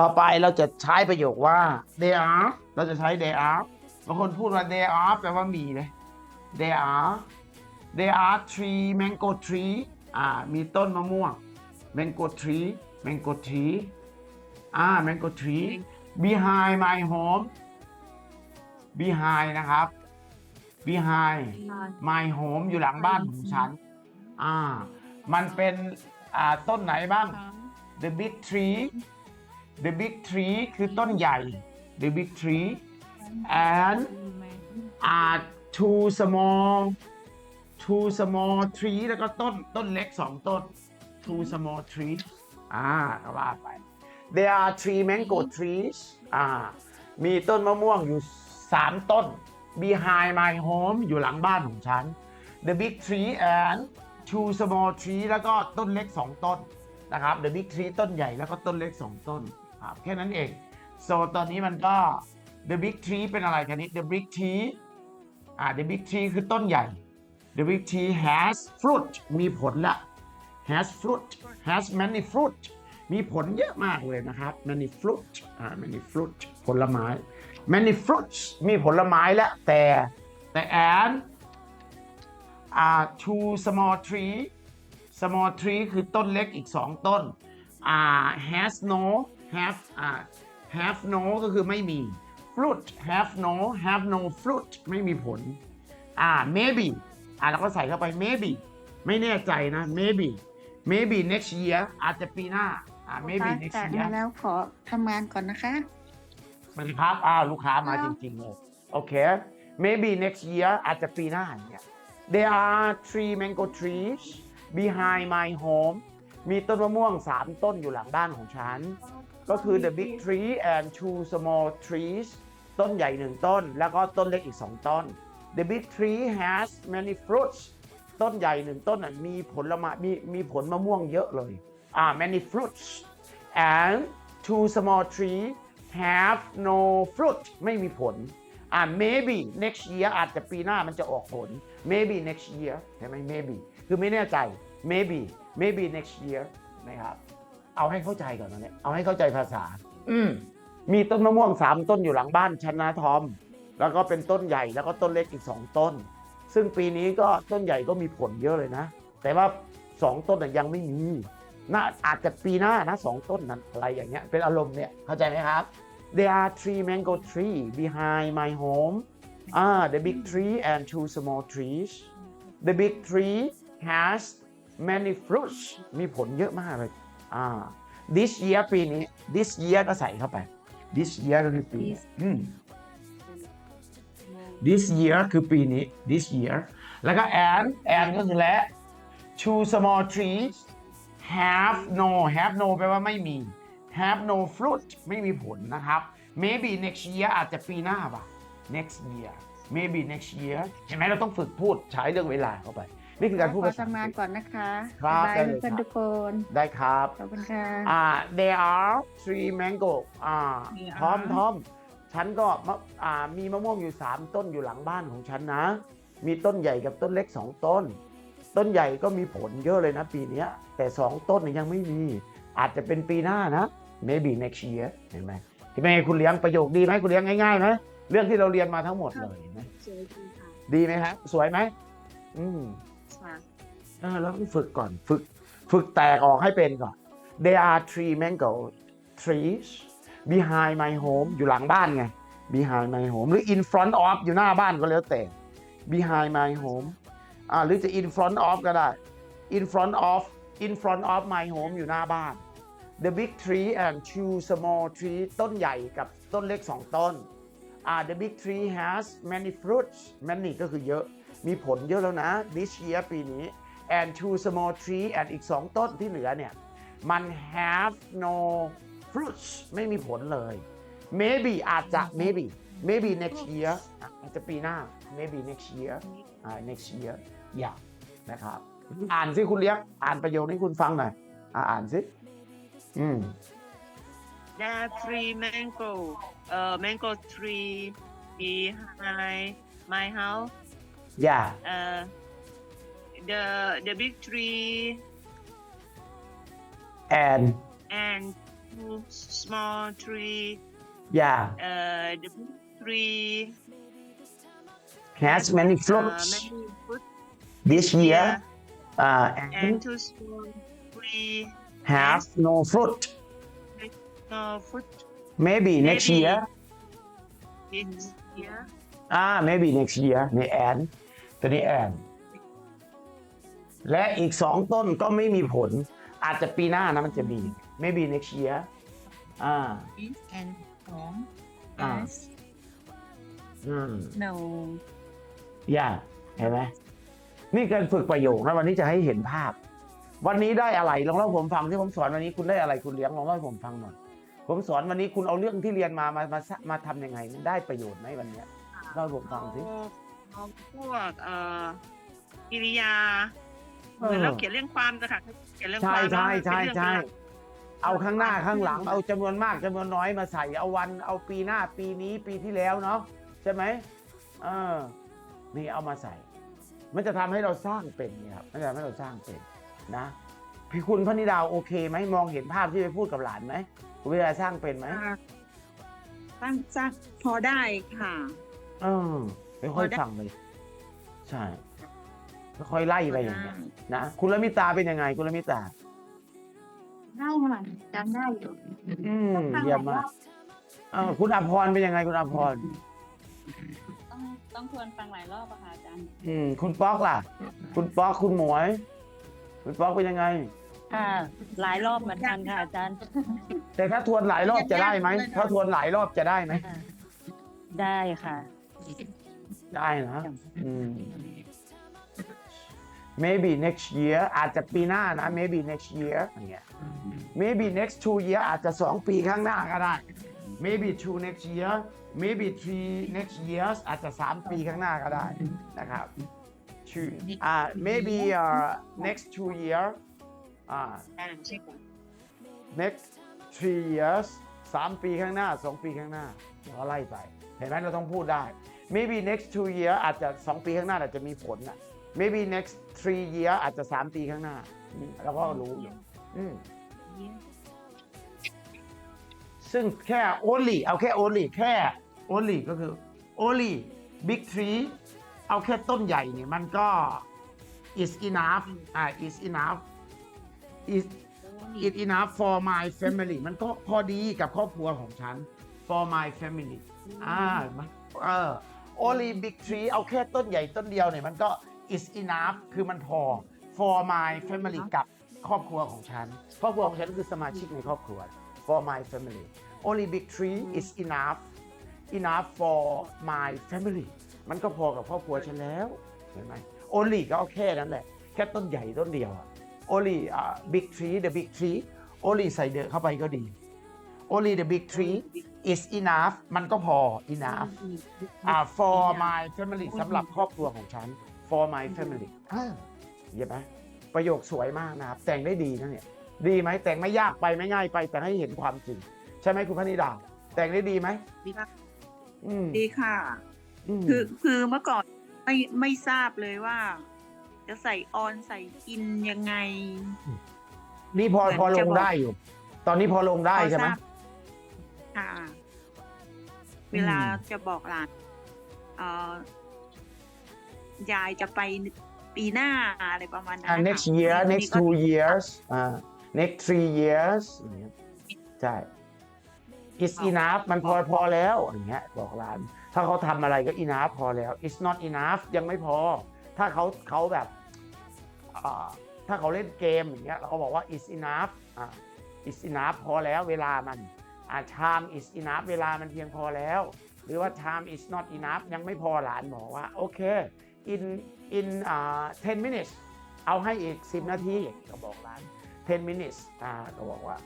ต่อไปเราจะใช้ประโยคว่า they are เราจะใช้ they are บางคนพูดว่า they are แปลว่ามีเลย they are they are tree mango tree อ่า มีต้นมะม่วง mango tree mango tree อ่า mango tree behind my home behind นะครับ behind my home อยู่หลังบ้านของฉัน อ่า มันเป็น อ่า ต้นไหนบ้าง the big tree the big tree คือต้นใหญ่ the big tree and are two small two small tree แล้วก็ต้นต้นเล็กสองต้น two small tree อ่าก็ว่าไป there are three mango trees อ่า มีต้นมะม่วงอยู่สามต้น behind my home อยู่หลังบ้านของฉัน the big tree and two small tree แล้วก็ต้นเล็กสองต้นนะครับ the big tree ต้นใหญ่แล้วก็ต้นเล็กสองต้น ครับแค่นั้นเอง so ตอนนี้มันก็ the big tree เป็นอะไรกันนี้ the big tree อ่า the big tree คือต้นใหญ่ the big tree has fruit มีผลละ has fruit has many fruit มีผลเยอะมากเลยนะครับ many fruit อ่า many fruit ผลไม้ many fruits มีผลไม้และแต่แต่ and อ่า two small tree small tree คือต้นเล็กอีก2ต้นอ่า has no have อ่า have no ก็คือไม่มี fruit have no have no fruit ไม่มีผล อ่า maybe อ่าเราก็ใส่เข้าไป maybe ไม่แน่ใจนะ maybe maybe next year อาจจะปีหน้า อ่า maybe คะ next จาก year มาแล้วขอทำงานก่อนนะคะ สวัสดีครับอ้าวลูกค้ามาครัจบริงๆเลยโอเค maybe next year อาจจะปีหน้าเนี่ย there are three mango trees behind my home มีต้นมะม่วง3ต้นอยู่หลังบ้านของฉัน ก็คือ the big tree and two small trees ต้นใหญ่1ต้น แล้วก็ต้นเล็กอีก2ต้น the big tree has many fruits ต้นใหญ่1ต้นน่ะมีผลไม้มีมีผลมะม่วงเยอะเลยอ่า many fruits and two small tree have no fruit ไม่มีผลอ่า maybe next year อาจจะปีหน้ามันจะออกผล maybe next year ใช่ไหม maybe คือไม่แน่ใจ maybe maybe next year นะครับ เอาให้เข้าใจก่อนนะเนี่ยเอาให้เข้าใจภาษา อืมมีต้นมะม่วง3ต้นอยู่หลังบ้านชันนะทอม แล้วก็เป็นต้นใหญ่แล้วก็ต้นเล็กอีก2ต้น ซึ่งปีนี้ก็ต้นใหญ่ก็มีผลเยอะเลยนะ แต่ว่า2ต้นน่ะยังไม่มีน่าอาจจะปีหน้านะสองต้นนั้นอะไรอย่างเงี้ยเป็นอารมณ์เนี่ยเข้าใจไหมครับ There are three mango tree behind my home ah the big tree and two small trees the big tree has many fruits มีผลเยอะมากเลย อ่า this year ปีนี้ this year ก็ใส่เข้าไป this year ก็คือปีนี้อืม this year คือปีนี้ this year แล้วก็ and and ก็คือและ two small trees have no have no แปลว่าไม่มี have no fruit ไม่มีผลนะครับ maybe next year อาจจะปีหน้าป่ะ next year maybe next year เห็นไหมเราต้องฝึกพูดใช้เรื่องเวลาเข้าไป นี่คือการพูดขอภาษาทำงานอังกฤษก่อนนะคะครับายได้เลยเพื่อนครับทุกคนได้ครับ ขอบคุณค่ะ อ่า there are three mango อ่า There ทอม are ทอม ฉันก็มะอ่า มีมะม่วงอยู่ 3 ต้นอยู่หลังบ้านของฉันนะ มีต้นใหญ่กับต้นเล็ก 2 ต้น ต้นใหญ่ก็มีผลเยอะเลยนะปีเนี้ย แต่ 2 ต้นเนี่ยยังไม่มี อาจจะเป็นปีหน้านะ maybe next year เห็นไหมที่เป็นไงคุณเลี้ยงประโยคดีไหมคุณเลี้ยงง่ายๆไหมเรื่องที่เราเรียนมาทั้งหมดเลยเห็นไหม สวยดีค่ะ ดีไหมครับสวยไหมอืมค่ะ เออเราต้องฝึกก่อนฝึก ฝึกแตกออกให้เป็นก่อน There are three mango trees behind my home อยู่หลังบ้านไง behind my home หรือ in front of อยู่หน้าบ้านก็แล้วแต่ behind my home อ่าหรือจะ in front of ก็ได้ in front of in front of my home อยู่หน้าบ้าน the big tree and two small tree ต้นใหญ่กับต้นเล็กสองต้นอ่า the big tree has many fruits many ก็คือเยอะ มีผลเยอะแล้วนะ this year ปีนี้ and two small tree and อีก 2 ต้นที่เหลือเนี่ย มัน have no fruits ไม่มีผลเลย maybe อาจจะ maybe maybe next year อะอาจจะปีหน้า maybe next year อ่า next year อย่านะครับ อ่านสิคุณเลี้ยง อ่านประโยคนี้คุณฟังหน่อย อ่าอ่านสิ อืม There are three mango, uh, mango tree behind my house. อย่า Uh, the the big tree and? And two small tree yeah. Uh, the big tree has uh, many fruits, uh, this year? Yeah. uh, and, and two small tree have no fruit. no fruit. Maybe, maybe next year. next year. Ah maybe next year. They end to the end แอนและอีกสองต้นก็ไม่มีผล อาจจะปีหน้านะมันจะมี maybe next year อ่า This and home อ่า has อืม no อย่าเห็นไหมนี่การฝึกประโยคนะวันนี้จะให้เห็นภาพ วันนี้ได้อะไรลองเล่าให้ผมฟังที่ผมสอนวันนี้คุณได้อะไรคุณเลี้ยงลองเล่าให้ผมฟังหน่อยผมสอนวันนี้คุณเอาเรื่องที่เรียนมามามามาทำยังไงมันได้ประโยชน์ไหมวันเนี้ยเล่าให้ผมฟังสิเอาเอาพวกเอ่อกิริยา เออเหมือนเราเขียนเรื่องความนะคะเขียนเรื่องคใช่วามใช่แล้วใช่เป็นเรื่องใช่เป็นราวเอาข้างหน้าข้างหลัง เอาจำนวนมากจำนวนน้อยมาใส่เอาวันเอาปีหน้าปีนี้ปีที่แล้วเนาะใช่ไหมเออนี่เอามาใส่ มันจะทำให้เราสร้างเป็นเนี่ยครับมันจะทำให้เราสร้างเป็นนะ พี่คุณพนิดาวโอเคไหมมองเห็นภาพที่ไปพูดกับหลานไหมคุณเวลาสร้างเป็นไหมอ่าตั้งสักพอได้ค่ะ เออไม่ค่อยฟังเลย ใช่ ค่อยๆไล่ไปอย่างเงี้ยนะคุณละมิตาเป็นยังไงคุณละมิตาได้ค่ะจำได้อยู่อืมเยี่ยมมากเออคุณอภรเป็นยังไงคุณอภรต้องต้องทวนฟังหลายรอบอะค่ะอาจารย์อืม คุณป๊อกล่ะ คุณป๊อกคุณหมวย คุณป๊อกเป็นยังไงค่ะหลายรอบเหมือนกันค่ะอาจารย์ แต่ถ้าทวนหลายรอบจะได้ไหมถ้าทวนหลายรอบจะได้ไหมได้ค่ะ ได้นะอืม maybe next year อาจจะปีหน้านะ maybe next year อย่างเงี้ย maybe next two year อาจจะสองปีข้างหน้าก็ได้ maybe two next year maybe three next years อาจจะสามปีข้างหน้าก็ได้นะครับ two อ่า maybe uh, next two year อ่าอ่าใช่ค่ะ next three years สามปีข้างหน้าสองปีข้างหน้าเราไล่ไป เห็นไหมเราต้องพูดได้ maybe next two year อาจจะสองปีข้างหน้าอาจจะมีผลนะ maybe next three year อาจจะสามปีข้างหน้าอืมเราก็รู้อยู่อืมซึ่งแค่ only เอาแค่ only แค่ only ก็คือ only big tree เอาแค่ต้นใหญ่เนี่ยมันก็ is enough อ่า is enough is it enough for my family มันก็พอดีกับครอบครัวของฉัน for my family อ่ามันเออ only big tree เอาแค่ต้นใหญ่ต้นเดียวเนี่ยมันก็ is enough คือมันพอ for my family กับครอบครัวของฉัน ครอบครัวของฉันคือสมาชิกในครอบครัว for my family only big tree is enough enough for my family มันก็พอกับครอบครัวฉันแล้วเห็นไหม only ก็เอาแค่นั้นแหละ แค่ต้นใหญ่ต้นเดียวอะ only uh, big tree the big tree only ใส่เดอะเข้าไปก็ดี only the big tree is enough มันก็พอ enough อ่า for my family สำหรับครอบครัวของฉัน for my family อ่าเห็นไหมประโยคสวยมากนะครับ แต่งได้ดีนะเนี่ย ดีไหมแต่งไม่ยากไปไม่ง่ายไป แต่ให้เห็นความจริง ใช่ไหมคุณพนิดา แต่งได้ดีไหมดีค่ะอืมดีค่ะ มคือคือเมื่อก่อนไม่ไม่ทราบเลยว่า จะใส่ออนใส่อินยังไง นี่พอเหมือนพอลจะงบอกได้อยู่ ตอนนี้พอลงได้พอใช่ไหมทราบค่ะ เวลาจะบอกหลานเอ่อ ยายจะไปปีหน้าอะไรประมาณนั้นอ่านะคะ next year ที next ก็ two years อ่า next three years อย่างเงี้ยใช่ is enough มันพอพอแล้วอย่างเงี้ยบอกร้าน ถ้าเขาทำอะไรก็ enough พอแล้ว is not enough ยังไม่พอ ถ้าเขาเขาแบบอ่าถ้าเขาเล่นเกมอย่างเงี้ยเราก็บอกว่า is enough อ่า is enough พอแล้วเวลามันอ่า time is enough เวลามันเพียงพอแล้ว หรือว่า time is not enough ยังไม่พอหลานบอกว่า โอเค in in อ่า10 minutes เอาให้อีก 10 นาทีก็บอกร้าน 10 minutes อ่าก็บอกว่า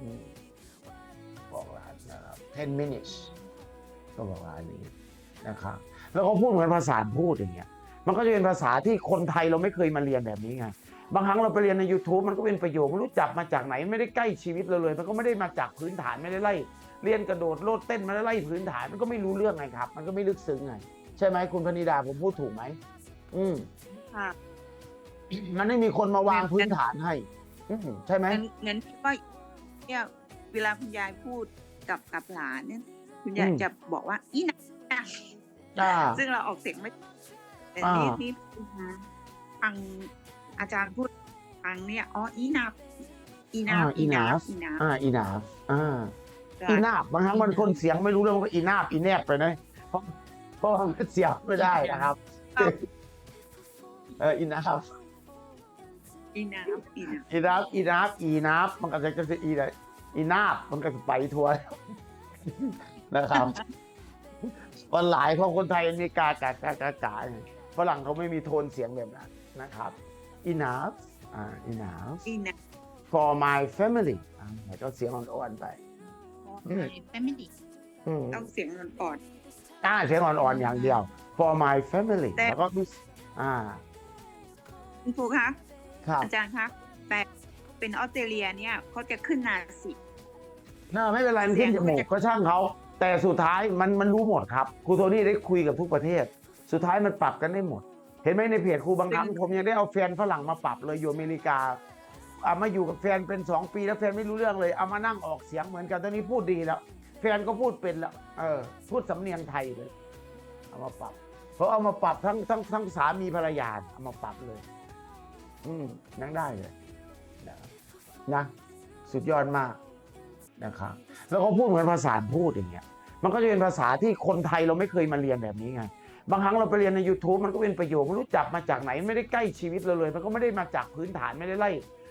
อืมบอกร้านนะครับ10 minutes ก็บอกร้านนี้นะครับแล้วก็พูดเหมือนภาษาพูดอย่างเงี้ยมันก็จะเป็นภาษาที่คนไทยเราไม่เคยมาเรียนแบบนี้ไงบางครั้งเราไปเรียนใน YouTube มันก็เป็นประโยคไม่รู้จับมาจากไหนไม่ได้ใกล้ชีวิตเราเลย มันก็ไม่ได้มาจากพื้นฐานไม่ได้ไล่เรียนกระโดดโลดเต้นไม่ได้ไล่พื้นฐานมันก็ไม่รู้เรื่องไงครับ มันก็ไม่ลึกซึ้งไง ใช่ไหมคุณพนิดาผมพูดถูกไหมอืมค่ะ มันไม่มีคนมาวางพื้นฐานให้ อืมใช่ไหมงั้นงั้นก็เนี่ยเวลาคุณยายพูดกับกับหลานเนี่ย คุณยายอืมจะบอกว่า อีนะอ่า ซึ่งเราออกเสียงไม่แต่อ่านี่ นี่นี่ฟังอาจารย์พูดฟังเนี่ยอ๋ออีนับอีนับอ่าอีนับ enough อีนับอ่าอีนาฟอ่า อีนาบางครั้งมันคนเสียงไม่รู้เรื่องมันก็อีนาบอีแนบไปนะเพราะ เพราะมันเสียงไม่ได้นะครับเอออีนาฟอีนับอีนับอีนาฟอีนาฟอีนาฟมันก็จะก็จะอีเลยอีนาบมันก็จะไปทัวร์นะครับวันหลายของคนไทยอเมริกากากากากาฝรั่งเขาไม่มีโทนเสียงแบบนั้นนะครับ enough อ่า enough อีนับ for my family อ่าแล้วก็เสียงอ่อนๆไปอืมแฟมิลี่อืมต้องเสียงอ่อน อ่าเสียงอ่อนๆอย่างเดียว for my family แต่ แล้วก็มีอ่าๆคุณครูคะครับอาจารย์คะแต่เป็นออสเตรเลียเนี่ยเขาจะขึ้นนาสิน่าไม่เป็นไรมันขึ้นจมูกก็ช่างเขา แต่สุดท้ายมันมันรู้หมดครับครูโทนี่ได้คุยกับทุกประเทศ สุดท้ายมันปรับกันได้หมด เห็นไหมในเพจครูบางครั้งผมยังได้เอาแฟนฝรั่งมาปรับเลยอยู่อเมริกาเอามาอยู่กับแฟนเป็นสองปีแล้วแฟนไม่รู้เรื่องเลย เอามานั่งออกเสียงเหมือนกันตอนนี้พูดดีแล้ว แฟนก็พูดเป็นแล้วเออ พูดสำเนียงไทยเลย เอามาปรับเพราะเอามาปรับทั้งทั้งทั้งสามีภรรยาเอามาปรับเลย อืมนั่งได้เลยนะนะสุดยอดมากนะครับแล้วเขาพูดเหมือนภาษาพูดอย่างเงี้ย มันก็จะเป็นภาษาที่คนไทยเราไม่เคยมาเรียนแบบนี้ไงบางครั้งเราไปเรียนใน YouTube มันก็เป็นประโยคไม่รู้จักมาจากไหนไม่ได้ใกล้ชีวิตเราเลย มันก็ไม่ได้มาจากพื้นฐานไม่ได้ไล่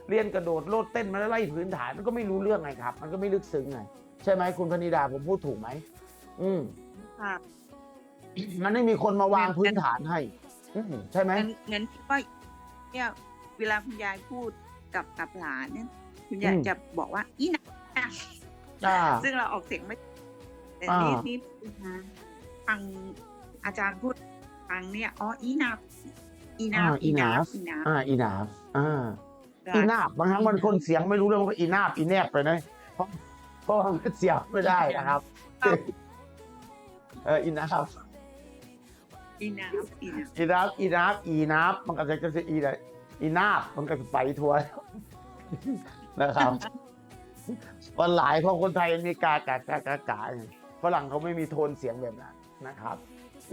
เรียนกระโดดโลดเต้นไม่ได้ไล่พื้นฐานมันก็ไม่รู้เรื่องไงครับ มันก็ไม่ลึกซึ้งไง ใช่ไหมคุณพนิดาผมพูดถูกไหมอืมค่ะมันไม่มีคนมาวางพื้นฐานให้อืมใช่ไหมงั้นงั้นคิดว่าเนี่ยเวลาคุณยายพูดกับกับหลานเนี่ยคุณยายอืมจะบอกว่าอีนับอ่า ซึ่งเราออกเสียงไม่ แต่อ่านี่นี่ฟังอาจารย์พูดฟังเนี่ยอ๋ออีนับอีนับอ่าอีนับ enough อีนับอ่าอีนาฟอ่า อีนาบ บางครั้งมันคนเสียงไม่รู้เรื่องมันก็อีนาบอีแนบไปนะเพราะ เพราะมันเสียงไม่ได้นะครับ เอออีนาบอีนับอีนับอีนาบอีนาบอีนาบมันก็จะก็จะอีเลยอีนาบมันก็จะไปทัวร์นะครับวันหลายของคนไทยอเมริกากากากากาฝรั่งเขาไม่มีโทนเสียงแบบนั้นนะครับ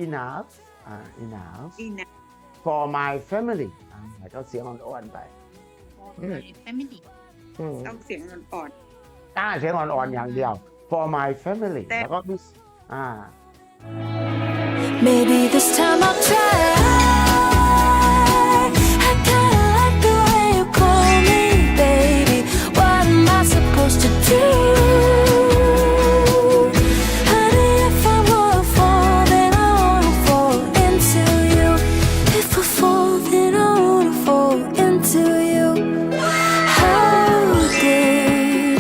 enough อ่า enough อีนับ for my family อ่าแล้วก็เสียงอ่อนๆไปอืมแฟมิลี่อืม ต้องเสียงอ่อน อ่าเสียงอ่อนๆอย่างเดียว for my family แต่ แล้วก็มีอ่า Maybe this time I'll try.